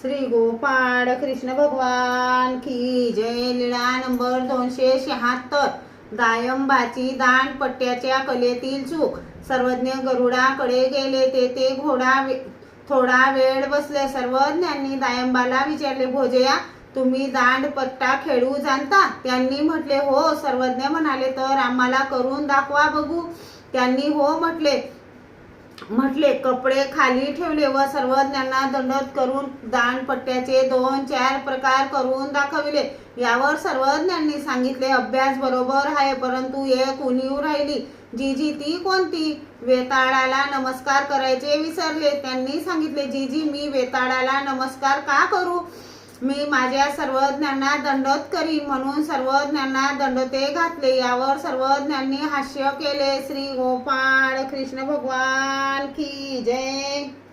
श्री गोपाळ कृष्ण भगवान की जय लीळा नंबर दोनशे शहात्तर. दायंबाची दांडपट्ट्याच्या कलेतील चूक. सर्वज्ञ गरुडाकडे गेले ते ते घोडा वे- थोडा वेळ बसले. सर्वज्ञांनी दायंबाला विचारले भोजया तुम्ही दांडपट्टा खेळू जाणता? त्यांनी म्हटले हो. सर्वज्ञ म्हणाले तर आम्हाला करून दाखवा बघू. त्यांनी हो म्हटले म्हटले कपडे खाली ठेवले व सर्वज्ञांना दंडत करून दानपट्ट्याचे दोन चार प्रकार करून दाखविले. यावर सर्वज्ञांनी सांगितले अभ्यास बरोबर आहे परंतु एक उणीव राहिली. जी जी ती कोणती वेताळाला नमस्कार करायचे विसरले. त्यांनी सांगितले जी जी मी वेताळाला नमस्कार का करू? मी माझ्या सर्वज्ञांना दंडत करी म्हणून सर्वज्ञांना दंडते घातले. यावर सर्वज्ञांनी हास्य केले. श्री गोपाळ कृष्ण भगवान की जय.